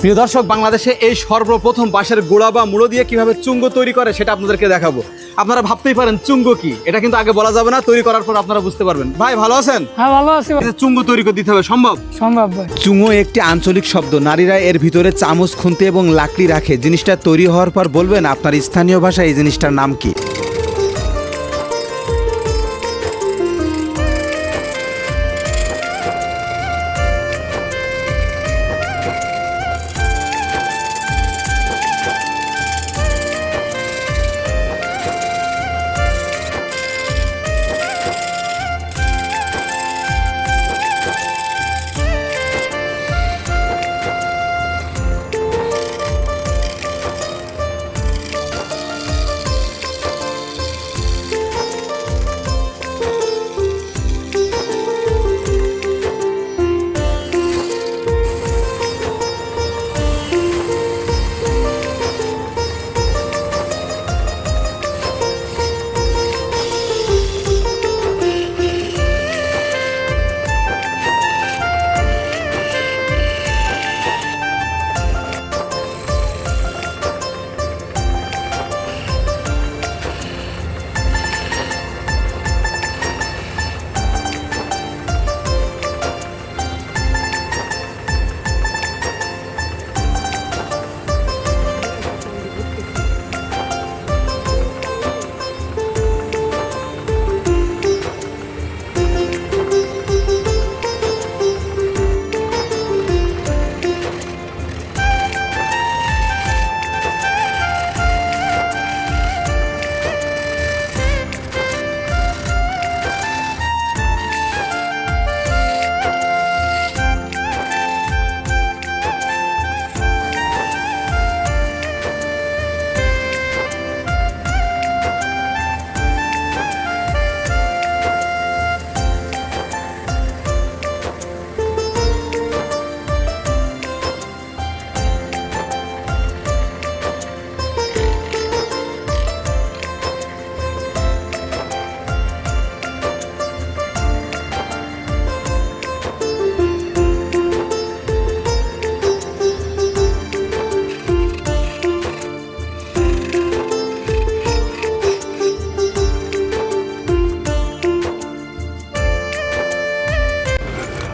প্রিয় দর্শক বাংলাদেশে এই সর্বপ্রথম বাঁশের গোড়া বা মূলো দিয়ে কীভাবে চুঙ্গ তৈরি করে সেটা আপনাদেরকে দেখাবো। আপনারা ভাবতেই পারেন চুঙ্গ কি? এটা কিন্তু আগে বলা যাবে না তৈরি করার পর আপনারা বুঝতে পারবেন। ভাই ভালো আছেন? হ্যাঁ ভালো আছি। চুঙ্গ তৈরি করে দিতে হবে সম্ভব? সম্ভব ভাই। চুঙো একটি আঞ্চলিক শব্দ নারীরা এর ভিতরে চামচ খুন্তি এবং লাকড়ি রাখে। জিনিসটা তৈরি হওয়ার পর বলবেন আপনার স্থানীয় ভাষায় এই জিনিসটার নাম কি?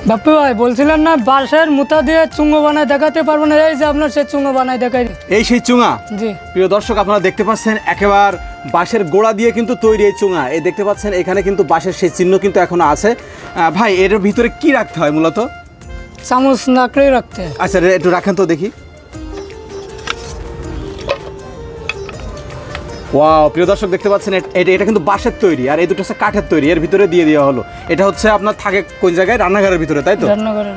বাপ্পু ভাই বলছিলেন না বাঁশের মুতা দিয়ে চুঙ্গো বানায় দেখাতে পারব না এই যে আপনার সেই চুঙ্গো বানায় দেখাই। এই সেই চুঙা? জি। প্রিয় দর্শক আপনারা দেখতে পাচ্ছেন একেবারে বাঁশের গোড়া দিয়ে কিন্তু তৈরি এই চুঙা। এই দেখতে পাচ্ছেন এখানে কিন্তু বাঁশের সেই চিহ্ন কিন্তু এখনও আছে। আহ, ভাই এর ভিতরে কি রাখতে হয় মূলত? চামচ নাকড়ে রাখতে আচ্ছা রে, একটু রাখেন তো দেখি। ওয়াও প্রিয় দর্শক, দেখতে পাচ্ছেন এটা এটা কিন্তু বাঁশের তৈরি, আর এই দুটো হচ্ছে কাঠের তৈরি, এর ভিতরে দিয়ে দেওয়া হলো। এটা হচ্ছে আপনার থাকে কোন জায়গায়? রান্নাঘরের ভিতরে, তাই তো? রান্নাঘরের।